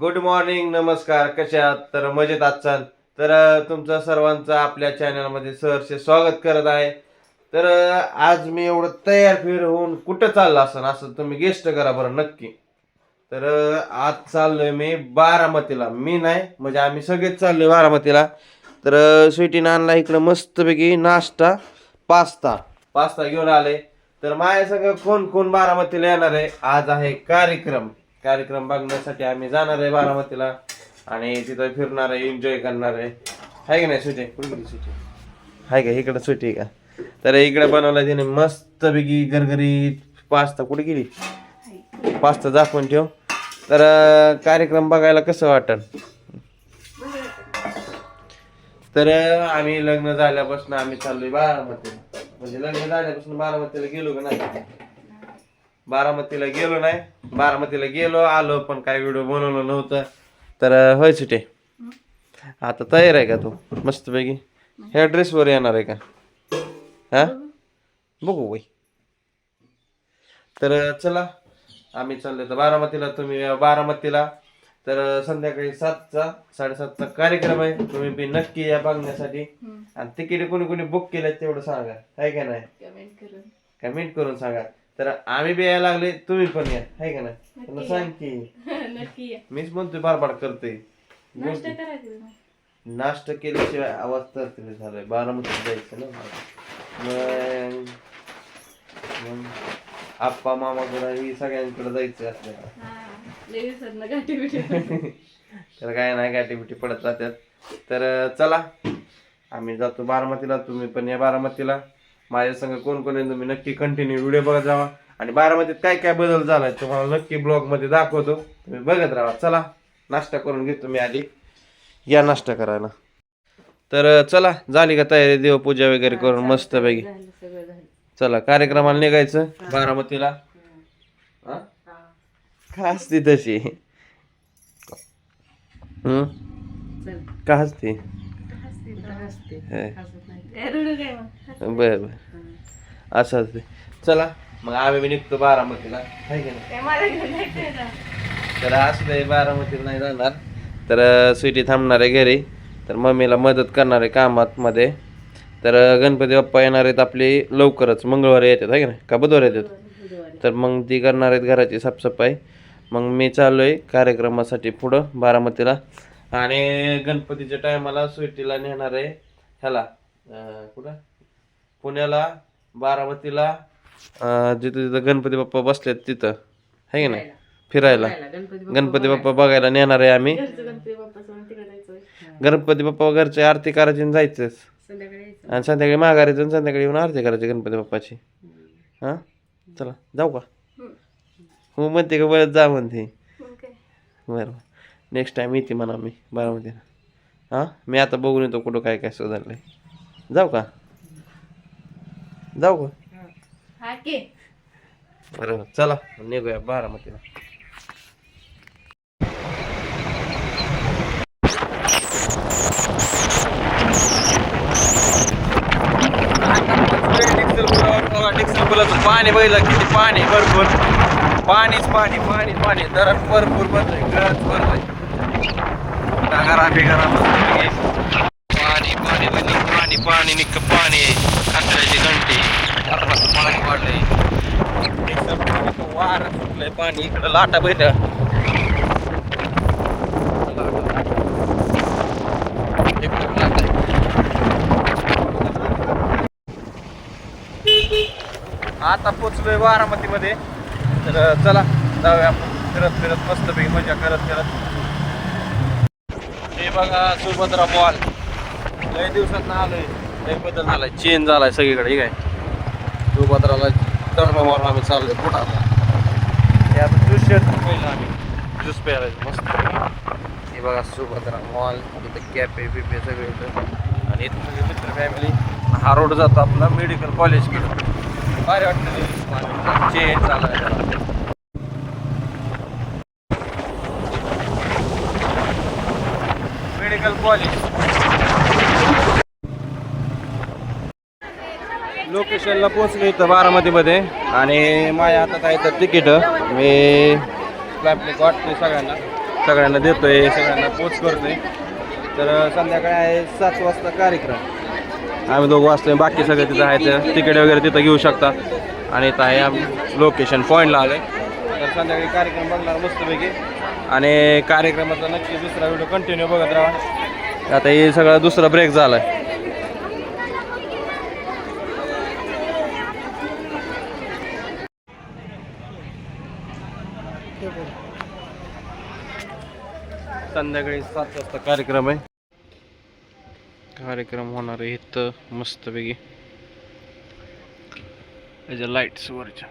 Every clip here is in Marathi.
गुड मॉर्निंग नमस्कार कशा आहात? तर मजेत आजचाल तर तुमचं सर्वांचं आपल्या चॅनलमध्ये सहर्ष स्वागत करत आहे. तर आज मी एवढं तयार फिर होऊन कुठं चाललं असं असं तुम्ही गेस्ट करा बरं नक्की. तर आज चाललोय मी बारामतीला. मी नाही म्हणजे आम्ही सगळेच चाललोय बारामतीला. तर स्वीटीनं आणला इकडं मस्तपैकी नाश्ता पास्ता. पास्ता घेऊन आले. तर माझ्या सगळं कोण कोण बारामतीला येणार आहे? आज आहे कार्यक्रम. कार्यक्रम बघण्यासाठी आम्ही जाणार आहे बारामतीला. आणि तिथं फिरणार आहे एन्जॉय करणार आहे. हाय का नाही सुटी कुठे सुटी आहे का? इकडं सुटी आहे का? तर इकडे बनवलं तिने मस्तपैकी गरगरी पास्ता. कुठे गेली? पास्ता दाखवून ठेव. तर कार्यक्रम बघायला कसं वाटल तर आम्ही लग्न झाल्यापासून आम्ही चाललोय बारामतीला. म्हणजे लग्न झाल्यापासून बारामतीला गेलो का नाही? बारामतीला गेलो नाही. बारामतीला गेलो आलो पण काय व्हिडिओ बनवलं नव्हतं. तर होय सुटे. आता तयार आहे का तू? मस्तपैकी. ह्या ड्रेसवर येणार आहे का? हा? बघू बाई तर चला. आम्ही चाललोय तर बारामतीला तुम्ही बारामतीला. तर संध्याकाळी सातचा साडेसातचा कार्यक्रम आहे. तुम्ही बी नक्की या बघण्यासाठी. आणि तिकीट कोणी कोणी बुक केलं तेवढं सांगा. आहे का नाही? कमेंट करून. कमेंट करून सांगा. तर आम्ही बी यायला लागले तुम्ही पण या. आहे का नाही? त्यांना सांग की नक्की या. मीच म्हणतोय बारबार करतोय. नाश्ता करायचं. नाश्ता केल्याशिवाय आवाज तर तरी झालाय. बारामतीत जायचं ना? मग मग आप्पा मामाकडे ही सगळ्यांकडे जायचं असल्याला हा लय दिवसातनं गाठी बिठी तर काय नाही गाठी बिठी पडत राहतात. तर अं, चला. आम्ही जातो बारामतीला तुम्ही पण या बारामतीला. माझ्या संग कोण कोण आहे तुम्ही नक्की कंटिन्यू व्हिडिओ बघत जावा आणि बारामतीत काय काय बदल झालाय तुम्हाला नक्की ब्लॉगमध्ये दाखवतो. तुम्ही बघत राहा. चला नाश्ता करून घेतो मी आधी. या नाश्ता करायला. तर चला झाली का तयारी? देवपूजा वगैरे करून मस्त पैकी. झालं झालं चला कार्यक्रमाला निघायचं बारामतीला? का असते तशी? का असते बरं बरं. बर बर असं. असते चला मग आम्ही बी निघतो बारामतीला. की नाही? तर असं काही बारामतीला नाही जाणार. तर स्वीटी थांबणार आहे घरी. तर मम्मीला मदत करणार आहे कामात मध्ये तर गणपती बाप्पा येणार आहेत आपली लवकरच. मंगळवारी येतात आहे की नाही? का बुधवारी येतात? तर मग ती करणार आहेत घराची साफसफाई. मग मी चालू आहे कार्यक्रमासाठी पुढं बारामतीला. आणि गणपतीच्या टायमाला स्वीटीला नेणार आहे. ह्याला. अं, कुठं? पुण्याला बारामतीला अं, जिथं जिथं गणपती बाप्पा बसलेत तिथं. आहे की नाही? फिरायला. गणपती गणपती बाप्पा बघायला नेणार आहे आम्ही. घरचं गणपती बाप्पा सोडून तिकडे जायचं गणपती बाप्पा घरची आरती करायची आणि जायचंच. संध्याकाळी यायचं. आणि संध्याकाळी माघारी जाऊन संध्याकाळी येऊन आरती करायची गणपती बाप्पाची. हां? चला जाऊ का. हो म्हणते का बरं जा म्हणते. बरं. नेक्स्ट टाइम येते म्हणा मी बारामतीला. हां? मी आता बघून येतो कुठं काय काय सुधारलंय. जाऊ का? जाऊ का? हा के. बरं चला निघूया बारामतीला. पाणी बघितलं किती पाणी भरपूर. पाणीच पाणी पाणी पाणी. धरण भरपूर भरलंय गरज भरलंय. घरा बिघरा पाणी पाणी बघितलं पाणी पाणी निक पाणी कचऱ्याची घंटी. धरणाचं पाणी वाढलंय वार सुटलंय पाणी इकडं लाटा बैठ. आता पोचलोय बारामतीमध्ये तर चला जाऊया आपण. फिरत फिरत मस्तपैकी मजा करत करत. हे बघा सुभद्रा बॉल लय दिवसात ना आलोय. लय बदल झालाय. चेंज झालाय सगळीकडे काय? सुभद्राला टर्म मॉल आम्ही चाललोय कुठं हे आता ज्यूस पहिलं आम्ही. ज्यूस प्यायला मस्त. हे बघा सुभद्रा मॉल इथं कॅफे बिफे सगळे इथं. आणि इथं सगळे मित्र फॅमिली हा रोड जातो आपला मेडिकल कॉलेजकडे भारी वाटतं चेंज मेडिकल कॉलेज लोकेशनला पोहोचलो इथं बारामतीमध्ये. आणि माझ्या हातात आहे तर तिकीटं. मी आपली वाटते सगळ्यांना. सगळ्यांना देतोय सगळ्यांना पोच करतोय. तर संध्याकाळी आहे सात वाजता कार्यक्रम. आम्ही दोघं वाजतोय बाकी सगळं तिथं आहेत. तिकीट वगैरे तिथं घेऊ शकता. आणि इथं आहे आम्ही लोकेशन पॉईंटला आलं तर संध्याकाळी कार्यक्रम बघणार मस्तपैकी. आणि कार्यक्रमाचा नक्की दुसरा व्हिडिओ कंटिन्यू बघत राहा. आता हे सगळं दुसरा ब्रेक झाला आहे संध्याकाळी सात वाजता कार्यक्रम आहे. कार्यक्रम होणार आहे इथं मस्तपैकी. त्याच्या लाईट्स वरच्या.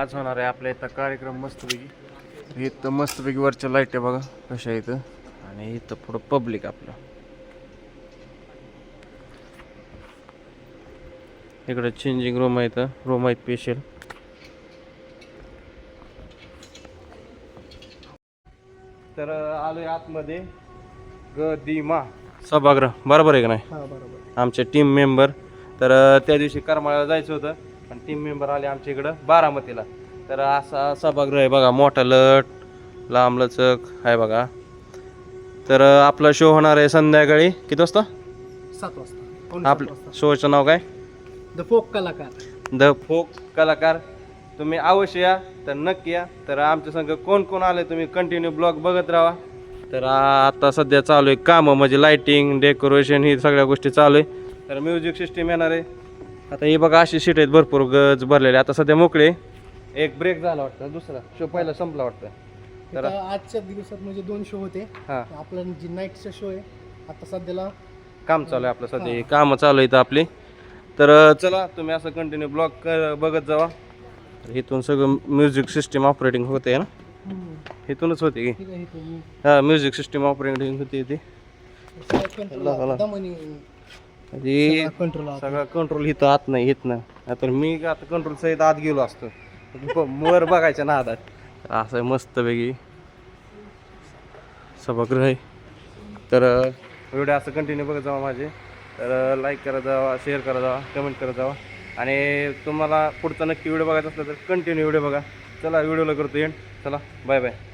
आज होणार आहे आपल्या इथं कार्यक्रम मस्तपैकी. इथं मस्तपैकी वरच्या लाइट आहे बघा कशा इथं आणि इथं पुढं पब्लिक आपलं. इकडं चेंजिंग रूम आहे इथं. रूम आहे स्पेशल तर आलोय आतमध्ये. गदिमा सभागृह. बरोबर आहे का नाही? हा बरोबर. आमचे टीम मेंबर तर त्या दिवशी करमाळ्याला जायचं होतं. पण टीम मेंबर आले आमच्या इकडं बारामतीला. तर असा सभागृह आहे बघा. मोठा लट लांब लचक आहे बघा. तर आपला शो होणार आहे संध्याकाळी. किती वाजता? सात वाजता. आपलं. शोचं नाव काय? द फोक कलाकार द फोक कलाकार तुम्ही अवश्य या तर नक्की या. तर आमच्या संग कोण कोण आले तुम्ही कंटिन्यू ब्लॉग बघत राहा. तर आता सध्या चालू आहे कामं म्हणजे लाईटिंग डेकोरेशन ही सगळ्या गोष्टी चालू आहे. तर म्युझिक सिस्टीम येणार आहे. आता हे बघा अशी सीट आहेत भरपूर गज भरलेले. आता सध्या मोकळे एक ब्रेक झाला वाटतं दुसरा. शो पहिला संपला वाटतं. तर आजच्या दिवसात म्हणजे दोन शो होते. हां. आपला जी नाईटचा शो आहे आता सध्याला काम चालू आहे आपलं सध्या. कामं चालू आहेत आपली. तर चला तुम्ही असं कंटिन्यू ब्लॉग कर बघत जावा. इथून सगळं म्युझिक सिस्टीम ऑपरेटिंग होते ना? इथूनच होते की? हा म्युझिक सिस्टीम ऑपरेटिंग होती ती. सगळा कंट्रोल इथं आत नाही येत नाही. तर मी आता कंट्रोल सहित आत गेलो असतो. वर बघायच्या ना तर असं आहे मस्तपैकी. सभागृह आहे. तर व्हिडिओ असं कंटिन्यू बघत जावा माझे. तर लाईक करत जावा शेअर करत जावा कमेंट करत जावा. आणि तुम्हाला पुढचा नक्की व्हिडिओ बघायचा असला तर कंटिन्यू व्हिडिओ बघा. चला व्हिडिओला करतो एंड चला बाय बाय